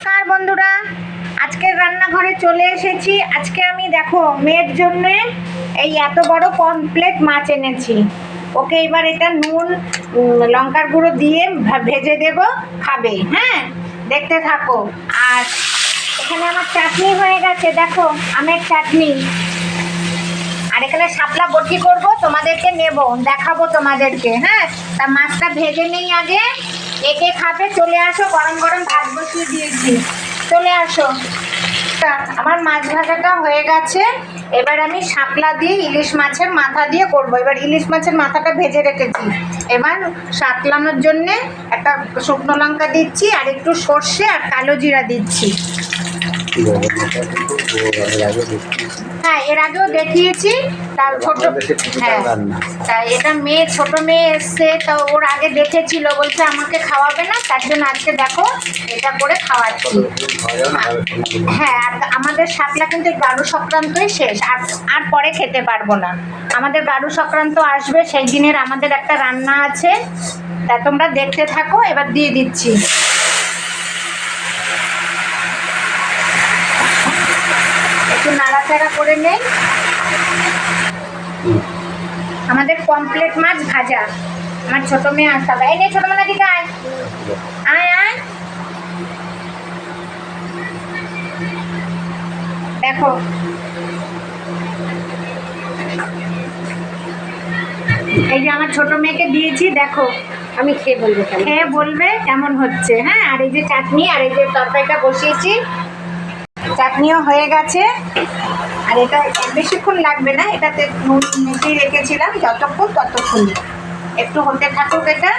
নমস্কার বন্ধুরা, আজকের রান্নাঘরে চলে এসেছি। আজকে আমি দেখো, মেয়ের জন্য এই এত বড় কমপ্লেট মাছ এনেছি। ওকে এবার এটা নুন লঙ্কার গুঁড়ো দিয়ে ভেজে দেব, খাবে হ্যাঁ? দেখতে থাকো। আর এখানে আমার চাটনি হয়ে গেছে, দেখো, আমের চাটনি। আর এখানে শাপলা বটি করব, তোমাদেরকে নেব, দেখাবো তোমাদেরকে হ্যাঁ? তা মাছটা ভেজে নেই আগে। একে খাবে, চলে আসো, গরম গরম ভাত বসিয়ে দিয়েছি। চলে আসো। আমার মাছ ভাজাটা হয়ে গেছে। এবার আমি শাপলা দিয়ে ইলিশ মাছের মাথা দিয়ে করব। এবার ইলিশ মাছের মাথাটা ভেজে রেখেছি। এবার সাতলানোর জন্যে একটা শুকনো লঙ্কা দিচ্ছি, আর একটু সর্ষে আর কালো জিরা দিচ্ছি। হ্যাঁ এর আগেও দেখিয়েছি। তার ছোট হ্যাঁ তা এটা মেয়ে ছোট মেয়ে এসছে তো ওর আগে দেখেছিল বলছে আমাকে খাওয়াবে না তার জন্য আজকে দেখো এটা করে খাওয়াচ্ছি হ্যাঁ আর আমাদের শাপলা কিন্তু গারু সংক্রান্তই শেষ আর আর পরে খেতে পারব না। আমাদের গারু সংক্রান্ত আসবে সেই দিনের আমাদের একটা রান্না আছে তা তোমরা দেখতে থাকো এবার দিয়ে দিচ্ছি। একটু নাড়াচাড়া করে নেই। আমাদের কমপ্লেট মাছ ভাজা। আমার ছোট মেয়ে আসতে হবে। এই নে ছোট মেয়ে দিকে আয় আয়। আয় দেখো। এই যে আমার ছোট মেয়েকে দিয়েছি দেখো। আমি খেয়ে বলব খেয়ে বলবে কেমন হচ্ছে। হ্যাঁ আর এই যে চাটনি আর এই যে তরকারিটা বসিয়েছি। চাটনিও হয়ে গেছে। আর এটা বেশিক্ষণ লাগবে না, এটাতে নুন মিশিয়ে রেখেছিলাম, যতক্ষণ ততক্ষণ। একটু হতে থাকুক এটা।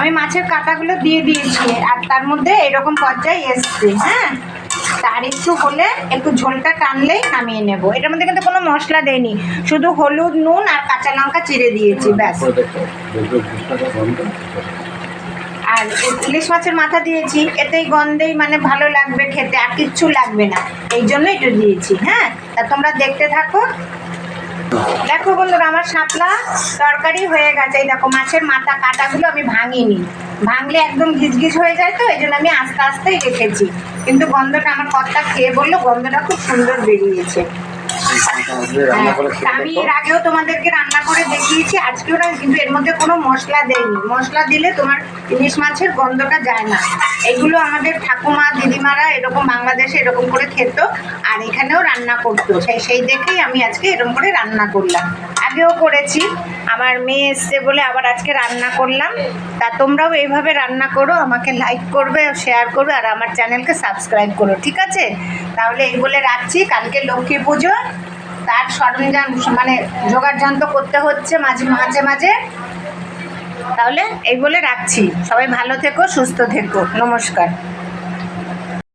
আমি মাছের কাঁটাগুলো দিয়ে দিয়েছি, আর তার মধ্যে এরকম পর্যায়ে এসছে হ্যাঁ? তার একটু হলে, একটু ঝোলটা টানলেই নামিয়ে নেব। এটার মধ্যে কিন্তু কোনো মশলা দেয়নি, শুধু হলুদ, নুন আর কাঁচা লঙ্কা চিড়ে দিয়েছি, ব্যাস। আর ইলিশ মাছের মাথা দিয়েছি, এতেই গন্ধেই মানে ভালো লাগবে খেতে, আর কিচ্ছু লাগবে না। এই জন্য এটা দিয়েছি হ্যাঁ? তা তোমরা দেখতে থাকো। দেখো বন্ধুরা, আমার শাপলা তরকারি হয়ে গেছে। এই দেখো, মাছের মাথা কাটাগুলো আমি ভাঙিনি। ভাঙলে একদম গিজগিজ হয়ে যায় তো, এই জন্য আমি আস্তে আস্তেই রেখেছি। কিন্তু গন্ধটা আমার কর্তা খেয়ে বলল, গন্ধটা খুব সুন্দর বেরিয়েছে। আমি এর আগেও তোমাদেরকে রান্না করে দেখিয়েছি আজকেও না কিন্তু এর মধ্যে কোনো মশলা দেয়নি। মশলা দিলে তোমার ইলিশ মাছের গন্ধটা যায় না। এগুলো আমাদের ঠাকুমা দিদিমারা এরকম বাংলাদেশে এরকম করে খেত আর এখানেও রান্না করতো। সেই সেই দেখেই আমি আজকে এরকম করে রান্না করলাম। আগেও করেছি আমার মেয়ে এসছে বলে আবার আজকে রান্না করলাম। তা তোমরাও এইভাবে রান্না করো আমাকে লাইক করবে শেয়ার করবে আর আমার চ্যানেলকে সাবস্ক্রাইব করো ঠিক আছে? তাহলে এই বলে রাখছি কালকে লক্ষ্মী পুজো। তার সরঞ্জাম মানে জোগাড় যন্ত্র করতে হচ্ছে মাঝে মাঝে মাঝে। তাহলে এই বলে রাখছি। সবাই ভালো থেকো, সুস্থ থেকো। নমস্কার।